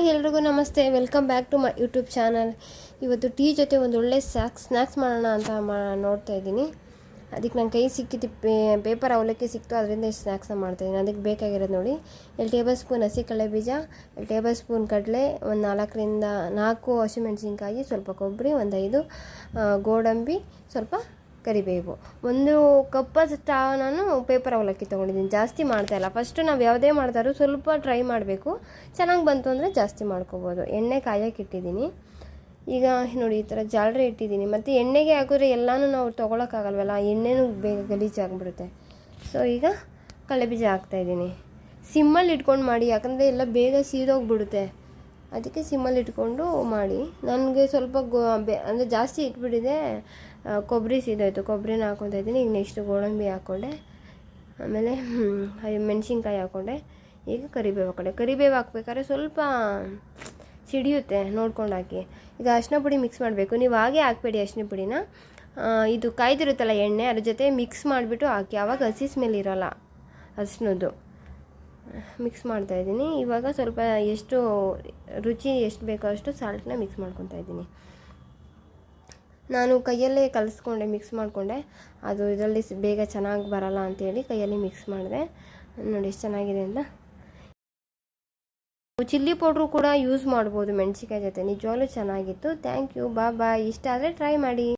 Hi ಎಲ್ರಿಗೂ ನಮಸ್ತೆ. Welcome back to my YouTube channel. ಇವತ್ತು ಟೀ ಜೊತೆ ಒಂದು ಒಳ್ಳೆ ಸ್ಯಾಕ್ಸ್ ಸ್ನ್ಯಾಕ್ಸ್ ಮಾಡೋಣ ಅಂತ ಮಾ, ನೋಡ್ತಾ ಇದ್ದೀನಿ. ಅದಕ್ಕೆ ನನ್ನ ಕೈ ಸಿಕ್ಕಿದ್ದು ಪೇಪರ್ ಅವಲಕ್ಕಿ ಸಿಕ್ತು, ಅದರಿಂದ ಈ ಸ್ನ್ಯಾಕ್ಸ್ನ ಮಾಡ್ತಾಯಿದ್ದೀನಿ ಅದಕ್ಕೆ ಬೇಕಾಗಿರೋದು ನೋಡಿ, ಎರಡು ಟೇಬಲ್ ಸ್ಪೂನ್ ಹಸಿ ಕಳೆ ಬೀಜ, ಎರಡು ಟೇಬಲ್ ಸ್ಪೂನ್ ಕಡಲೆ, ಒಂದು ನಾಲ್ಕರಿಂದ ನಾಲ್ಕು ಹಸಿಮೆಣಸಿನ್ಕಾಯಿ, ಸ್ವಲ್ಪ ಕೊಬ್ಬರಿ, ಒಂದು ಐದು ಗೋಡಂಬಿ, ಸ್ವಲ್ಪ ಕರಿಬೇವು ಒಂದು ಕಪ್ಪಷ್ಟು ನಾನು ಪೇಪರ್ ಅವಲಕ್ಕಿ ತೊಗೊಂಡಿದ್ದೀನಿ. ಜಾಸ್ತಿ ಮಾಡ್ತಾ ಇಲ್ಲ. ಫಸ್ಟು ನಾವು ಯಾವುದೇ ಮಾಡಿದಾರು ಸ್ವಲ್ಪ ಟ್ರೈ ಮಾಡಬೇಕು. ಚೆನ್ನಾಗಿ ಬಂತು ಅಂದರೆ ಜಾಸ್ತಿ ಮಾಡ್ಕೋಬೋದು. ಎಣ್ಣೆ ಕಾಯಕ್ಕೆ ಇಟ್ಟಿದ್ದೀನಿ. ಈಗ ನೋಡಿ ಈ ಥರ ಜಾಲರಿ ಇಟ್ಟಿದ್ದೀನಿ. ಮತ್ತು ಎಣ್ಣೆಗೆ ಹಾಕಿದ್ರೆ ಎಲ್ಲನೂ ನಾವು ತೊಗೊಳಕ್ಕಾಗಲ್ವಲ್ಲ? ಎಣ್ಣೆನೂ ಬೇಗ ಗಲೀಜಾಗ್ಬಿಡುತ್ತೆ ಸೊ ಈಗ ಕಡಲೆಬೀಜ ಹಾಕ್ತಾಯಿದ್ದೀನಿ ಸಿಮ್ಮಲ್ಲಿ ಇಟ್ಕೊಂಡು ಮಾಡಿ. ಯಾಕಂದರೆ ಎಲ್ಲ ಬೇಗ ಸೀದೋಗ್ಬಿಡುತ್ತೆ. ಅದಕ್ಕೆ ಸಿಮ್ಮಲ್ಲಿ ಇಟ್ಕೊಂಡು ಮಾಡಿ. ನನಗೆ ಸ್ವಲ್ಪ ಗೋ, ಬೆ, ಅಂದರೆ ಜಾಸ್ತಿ ಇಟ್ಬಿಟ್ಟಿದೆ ಕೊಬ್ಬರಿ ಸೀದೋಯ್ತು ಕೊಬ್ಬರಿನ ಹಾಕ್ಕೊತಾ ಇದ್ದೀನಿ. ಈಗ ನೆಕ್ಸ್ಟ್ ಗೋಡಂಬಿ ಹಾಕ್ಕೊಂಡೆ. ಆಮೇಲೆ ಮೆಣಸಿನ್ಕಾಯಿ ಹಾಕ್ಕೊಂಡೆ. ಈಗ ಕರಿಬೇವು ಹಾಕ್ಕೊಂಡೆ. ಕರಿಬೇವು ಹಾಕ್ಬೇಕಾದ್ರೆ ಸ್ವಲ್ಪ ಸಿಡಿಯುತ್ತೆ ನೋಡ್ಕೊಂಡು ಹಾಕಿ ಈಗ ಅರಿಶಿನ ಪುಡಿ ಮಿಕ್ಸ್ ಮಾಡಬೇಕು. ನೀವು ಹಾಗೆ ಹಾಕ್ಬೇಡಿ ಅರಿಶಿನ ಪುಡಿನ. ಇದು ಕಾಯ್ದಿರುತ್ತಲ್ಲ ಎಣ್ಣೆ, ಅದ್ರ ಜೊತೆ ಮಿಕ್ಸ್ ಮಾಡಿಬಿಟ್ಟು ಹಾಕಿ. ಆವಾಗ ಹಸಿ ಸ್ಮೆಲ್ ಇರೋಲ್ಲ ಅರಿಶಿನದ್ದು ಮಿಕ್ಸ್ ಮಾಡ್ತಾ ಇದ್ದೀನಿ. ಇವಾಗ ಸ್ವಲ್ಪ ಎಷ್ಟು ರುಚಿ ಎಷ್ಟು ಬೇಕೋ ಅಷ್ಟು ಸಾಲ್ಟನ್ನ ಮಿಕ್ಸ್ ಮಾಡ್ಕೊತಾ ಇದ್ದೀನಿ. ನಾನು ಕೈಯಲ್ಲೇ ಕಲಿಸ್ಕೊಂಡೆ ಮಿಕ್ಸ್ ಮಾಡಿಕೊಂಡೆ. ಅದು ಇದರಲ್ಲಿ ಬೇಗ ಚೆನ್ನಾಗಿ ಬರಲ್ಲ ಅಂತೇಳಿ ಕೈಯಲ್ಲಿ ಮಿಕ್ಸ್ ಮಾಡಿದೆ. ನೋಡಿ ಎಷ್ಟು ಚೆನ್ನಾಗಿದೆ ಅಂತ. ಚಿಲ್ಲಿ ಪೌಡ್ರು ಕೂಡ ಯೂಸ್ ಮಾಡ್ಬೋದು ಮೆಣಸಿಕಾಯಿ ಜೊತೆ. ನಿಜವಾಗ್ಲೂ ಚೆನ್ನಾಗಿತ್ತು. ಥ್ಯಾಂಕ್ ಯು ಬಾ ಬಾಯ್ ಇಷ್ಟ ಆದರೆ ಟ್ರೈ ಮಾಡಿ.